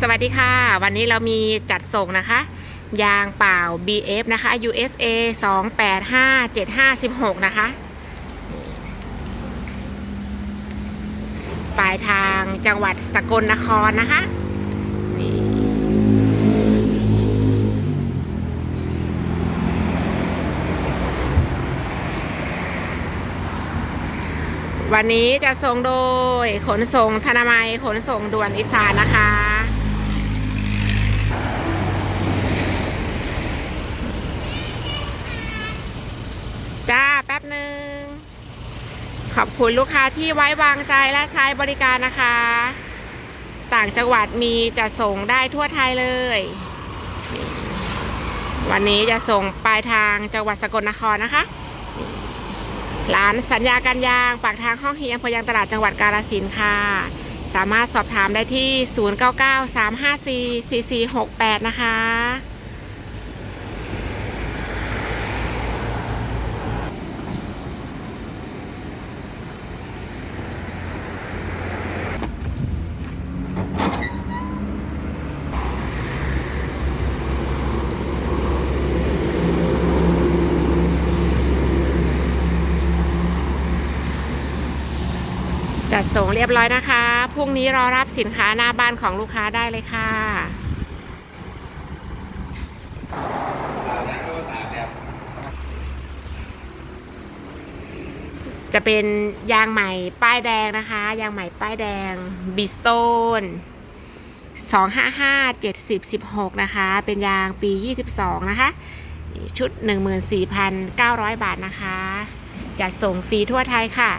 สวัสดีค่ะ วันนี้เรามีจัดส่งนะคะ ยางเปล่า BF นะคะ USA 285756 นะคะ ปลายทางจังหวัดสกลนครนะคะ วันนี้จะส่งโดยขนส่งธนามัยขนส่งด่วนอีสานนะคะ จ้า แป๊บหนึ่ง ขอบคุณลูกค้าที่ไว้วางใจและใช้บริการนะคะ ต่างจังหวัดมีจะส่งได้ทั่วไทยเลย วันนี้จะส่งปลายทางจังหวัดสกลนครนะคะ ร้านสัญญาการยางปากทางห้องเฮียงพยางตลาดจังหวัดกาฬสินธุ์ค่ะ สามารถสอบถามได้ที่ 0993544468 นะคะ จัดส่งเรียบร้อยนะคะ พรุ่งนี้รอรับสินค้าหน้าบ้านของลูกค้าได้เลยค่ะจะเป็นยางใหม่ป้ายแดงนะคะ ยางใหม่ป้ายแดงบิสโตน255 70 16นะคะ เป็นยางปี22นะคะ ชุด14,900บาทนะคะ จัดส่งฟรีทั่วไทยค่ะ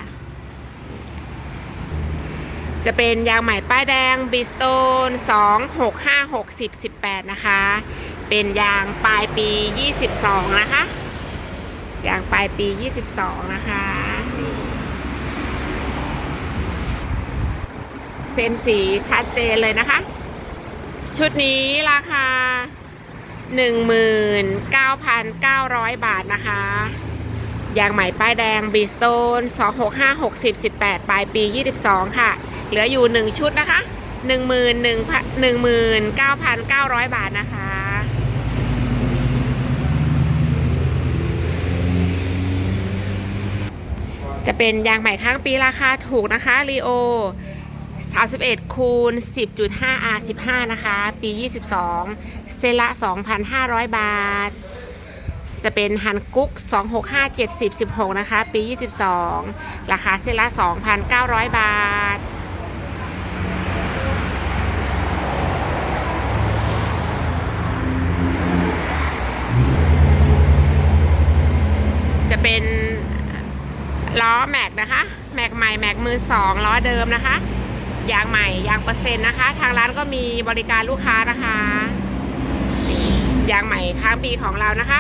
จะเป็นยางใหม่ป้ายแดงบิสโตน2 6 5 6 10 18 นะคะ เป็นยางปลายปี 22 นะคะ ยางปลายปี 22 นะคะเส้นสีชัดเจนเลยนะคะ ชุดนี้ราคา 19,900 บาทนะคะ ยางใหม่ป้ายแดงบีสโตน265 60 18 ปลายปี 22 ค่ะ เหลืออยู่ 1 ชุดนะคะ 1 1 1 9 9 0 0 บาทนะคะจะเป็นยางใหม่ข้างปีราคาถูกนะคะรีโอ31คูณ10.5 R 15 นะคะ ปี 22 เซละ 2,500 บาท จะเป็นฮันกุ๊ก265 70 16 นะคะ ปี 22 ราคาเซนละ 2,900 บาท จะเป็นล้อแม็กนะคะ แม็กใหม่ แม็กมือสองล้อเดิมนะคะ ยางใหม่ ยางเปอร์เซ็นต์นะคะ ทางร้านก็มีบริการลูกค้านะคะยางใหม่ค้างปีของเรานะคะ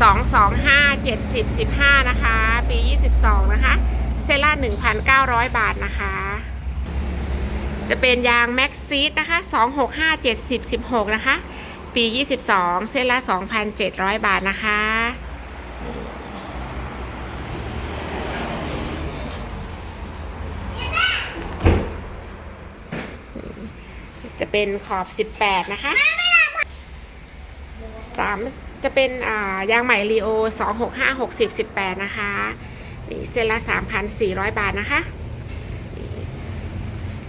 สองสองห้าเจ็ดสิบสิบห้านะคะ ปียี่สิบสองนะคะ เซล่าหนึ่งพันเก้าร้อยบาทนะคะ จะเป็นยางแม็กซีดนะคะสองหกห้าเจ็ดสิบสิบหกนะคะ ปียี่สิบสองเซล่าสองพันเจ็ดร้อยบาทนะคะจะเป็นขอบ 18 นะคะสาม จะเป็นยางใหม่รีโอ265 60 18 นะคะนี่เซนละ 3,400 บาทนะคะ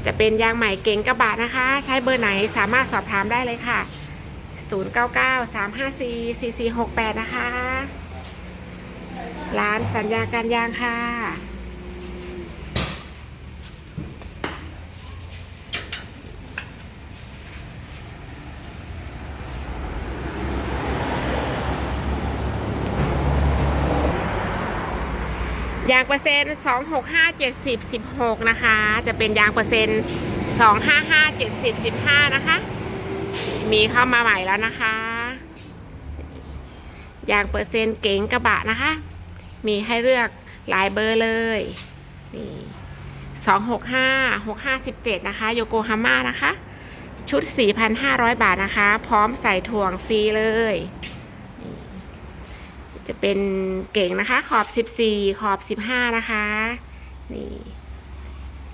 จะเป็นยางใหม่เก่งกระบะนะคะ ใช้เบอร์ไหนสามารถสอบถามได้เลยค่ะ 099 354 4468 นะคะ ร้านสัญญาการยางค่ะ ยางเปอร์เซ็นต์2 6 5 70 16นะคะ จะเป็นยางเปอร์เซ็นต์2 5 5 70 15นะคะ มีเข้ามาใหม่แล้วนะคะ ยางเปอร์เซ็นต์เก๋งกระบะนะคะ มีให้เลือกหลายเบอร์เลย นี่265 6517นะคะ โยโกฮาม่านะคะ ชุด 4,500 บาทนะคะ พร้อมใส่ถ่วงฟรีเลย จะเป็นเก่งนะคะ ขอบ 14 ขอบ 15 นะคะ นี่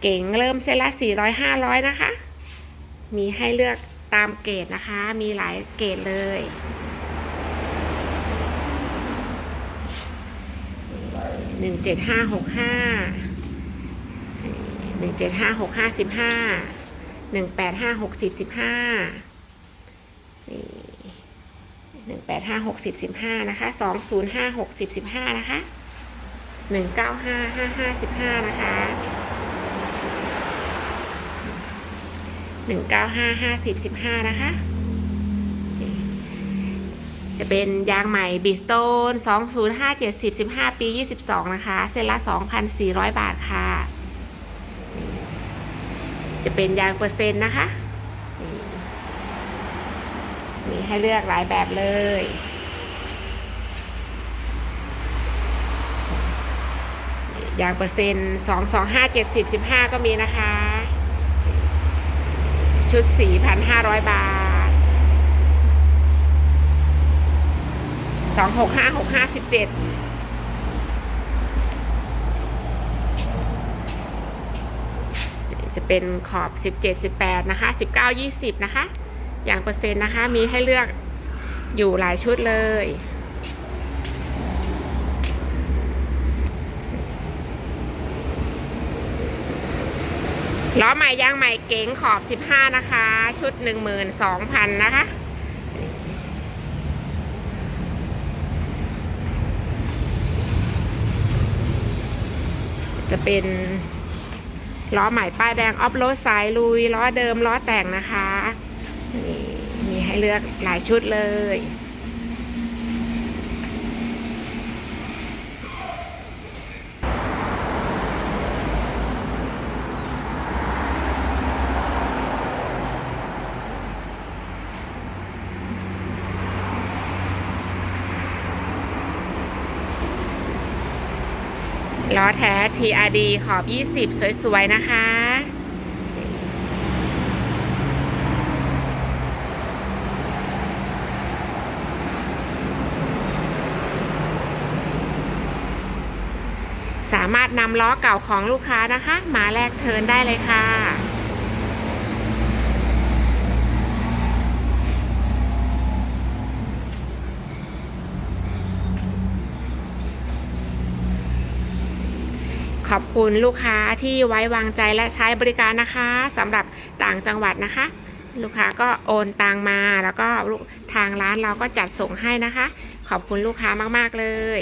เก่งเริ่มเส้นละ 400 500 นะคะ มีให้เลือกตามเกรดนะคะ มีหลายเกรดเลยหนึ่งเจ็ดห้าหกห้าหนึ่งเจ็ดห้าหกห้าสิบห้าหนึ่งแปดห้าหกสิบสิบห้านี่ หนึ่งแปดห้าหกสิบสิบห้านึ่งแปดห้าหกสิบสิบห้านะคะสองศูนย์ห้าหกสิบสิบห้านะคะหนึ่งเก้าห้าห้าห้าสิบห้านะคะหนึ่งเก้าห้าห้าสิบสิบห้านะคะ จะเป็นยางใหม่บิสโตนสองศูนย์ห้าเจ็ดสิบสิบห้าปียี่สิบสองนะคะ เส้นละสองพันสี่ร้อยบาทค่ะ จะเป็นยางเปอร์เซ็นต์นะคะ มีให้เลือกหลายแบบเลย อย่างเปอร์เซ็นต์สองสองห้าเจ็ดสิบสิบห้าก็มีนะคะ ชุด4,500บาท265 657จะเป็นขอบ 17 18 นะคะ 19 20 นะคะ อย่างเปอร์เซ็นต์นะคะ มีให้เลือกอยู่หลายชุดเลย ล้อใหม่ยางใหม่เก๋งขอบ 15 นะคะ ชุด 12,000 นะคะจะเป็นล้อใหม่ป้ายแดงออฟโรดสายลุยล้อเดิมล้อแต่งนะคะ นี่มีให้เลือกหลายชุดเลย ล้อแท้ TRD ขอบ 20 สวย ๆ นะคะ สามารถนำล้อเก่าของลูกค้านะคะ มาแลกเทินได้เลยค่ะ ขอบคุณลูกค้าที่ไว้วางใจและใช้บริการนะคะสำหรับต่างจังหวัดนะคะลูกค้าก็โอนตังมาแล้วก็ทางร้านเราก็จัดส่งให้นะคะ ขอบคุณลูกค้ามาก ๆ เลย